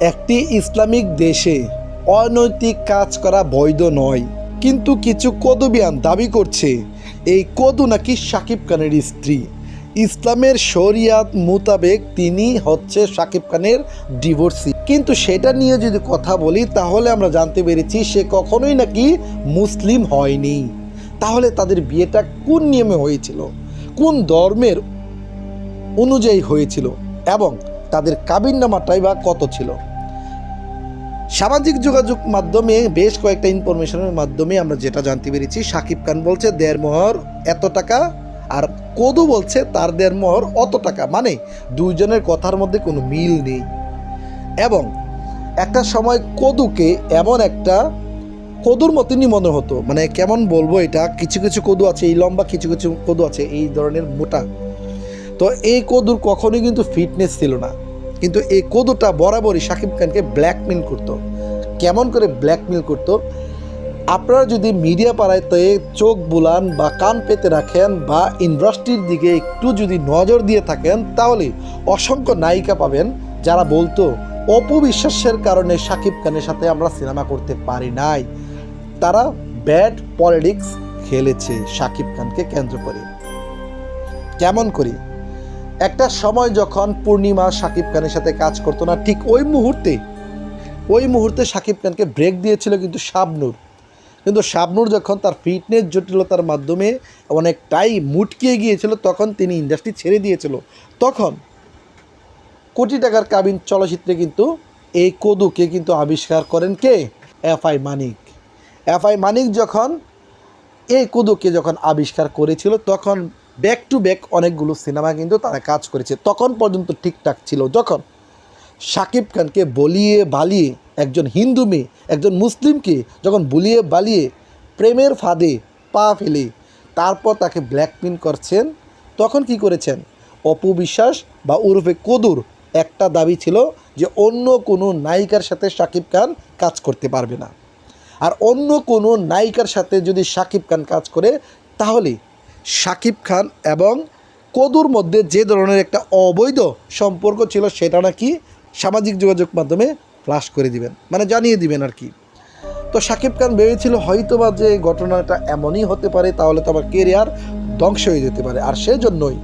একটি ইসলামিক দেশে অনৈতিক কাজ করা বৈধ নয়। কিন্তু কিছু কদবিয়ান দাবি করছে, এই কদু নাকি সাকিব খানের স্ত্রী। ইসলামের শরিয়াত মোতাবেক তিনি হচ্ছে সাকিব খানের ডিভোর্সি কিন্তু সেটা নিয়ে যদি কথা বলি, তাহলে আমরা জানতে পেরেছি সে কখনোই নাকি মুসলিম হয়নি। তাহলে তাদের বিয়েটা কোন নিয়মে হয়েছিল? কোন ধর্মের অনুযায়ী হয়েছিল? এবং তাদের কাবিন কাবিননামাটাই বা কত ছিল? সামাজিক যোগাযোগ মাধ্যমে বেশ কয়েকটা ইনফরমেশনের মাধ্যমে আমরা যেটা জানতে পেরেছি, সাকিব খান বলছে, দেড় মোহর এত টাকা। আর কদু বলছে, তার দেড় মোহর অত টাকা। মানে দুইজনের কথার মধ্যে কোনো মিল নেই। এবং একটা সময় কদুকে এমন একটা কদুর মতনই মনে হতো। মানে কেমন বলব এটা? কিছু কিছু কদু আছে, এই লম্বা কিছু কিছু কদু আছে, এই ধরনের মোটা তো এই কদুর কখনোই কিন্তু ফিটনেস ছিল না। কিন্তু এই কদুটা বরাবরই শাকিব খানকে ব্ল্যাকমেল করতো। কেমন করে ব্ল্যাকমেল করতো? আপনারা যদি মিডিয়া পাড়াতে চোখ বুলান বা কান পেতে রাখেন বা ইন্ডাস্ট্রির দিকে একটু যদি নজর দিয়ে থাকেন, তাহলে অসংখ্য নায়িকা পাবেন যারা বলতো, অপবিশ্বাসের কারণে শাকিব খানের সাথে আমরা সিনেমা করতে পারি নাই। তারা ব্যাড পলিটিক্স খেলেছে শাকিব খানকে কেন্দ্র করে। কেমন করি? একটা সময় যখন পূর্ণিমা শাকিব খানের সাথে কাজ করতো না, ঠিক ওই মুহূর্তে ওই মুহূর্তে শাকিব খানকে ব্রেক দিয়েছিল কিন্তু শাবনুর। কিন্তু শাবনুর যখন তার ফিটনেস জটিলতার মাধ্যমে অনেকটাই মুটকিয়ে গিয়েছিল, তখন তিনি ইন্ডাস্ট্রি ছেড়ে দিয়েছিল। তখন কোটি টাকার কাবিন চলচ্চিত্রে কিন্তু এই কদুকে কিন্তু আবিষ্কার করেন কে? F I Manik F I Manik যখন এই কুদুকে যখন আবিষ্কার করেছিল, তখন ব্যাক টু ব্যাক অনেকগুলো সিনেমা কিন্তু তারা কাজ করেছে। তখন পর্যন্ত ঠিকঠাক ছিল। যখন শাকিব খানকে বলিয়ে বালিয়ে একজন হিন্দু মেয়ে, একজন মুসলিমকে যখন বলিয়ে বালিয়ে প্রেমের ফাঁদে পা ফেলে তারপর তাকে ব্ল্যাকমেল করছেন, তখন কি করেছেন? অপবিশ্বাস বা উরফে কদুর একটা দাবি ছিল যে অন্য কোনো নায়িকার সাথে শাকিব খান কাজ করতে পারবে না। আর অন্য কোনো নায়িকার সাথে যদি শাকিব খান কাজ করে, তাহলে শাকিব খান এবং কদুর মধ্যে যে ধরনের একটা অবৈধ সম্পর্ক ছিল সেটা নাকি সামাজিক যোগাযোগ মাধ্যমে ফ্লাশ করে দিবেন মানে জানিয়ে দিবেন আর কি। তো সাকিব খান ভেবেছিল হয়তোবা যে ঘটনাটা এমনই হতে পারে, তাহলে তো আমার কেরিয়ার ধ্বংস হয়ে যেতে পারে। আর সেজন্যই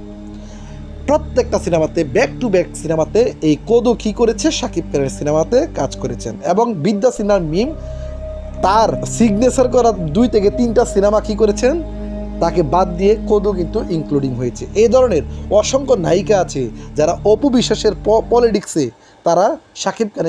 প্রত্যেকটা সিনেমাতে ব্যাক টু ব্যাক সিনেমাতে এই কোদো কী করেছে? শাকিব খানের সিনেমাতে কাজ করেছেন। এবং বিদ্যা সিনহার মিম তার সিগনেচার করা দুই থেকে তিনটা সিনেমা কী করেছেন? তাকে বাদ দিয়ে কদু কিন্তু ইনক্লুডিং হয়েছে। এই ধরনের অসংখ্য নায়িকা আছে যারা অপু বিশ্বাসের পলিটিক্সে তারা সাকিব খানের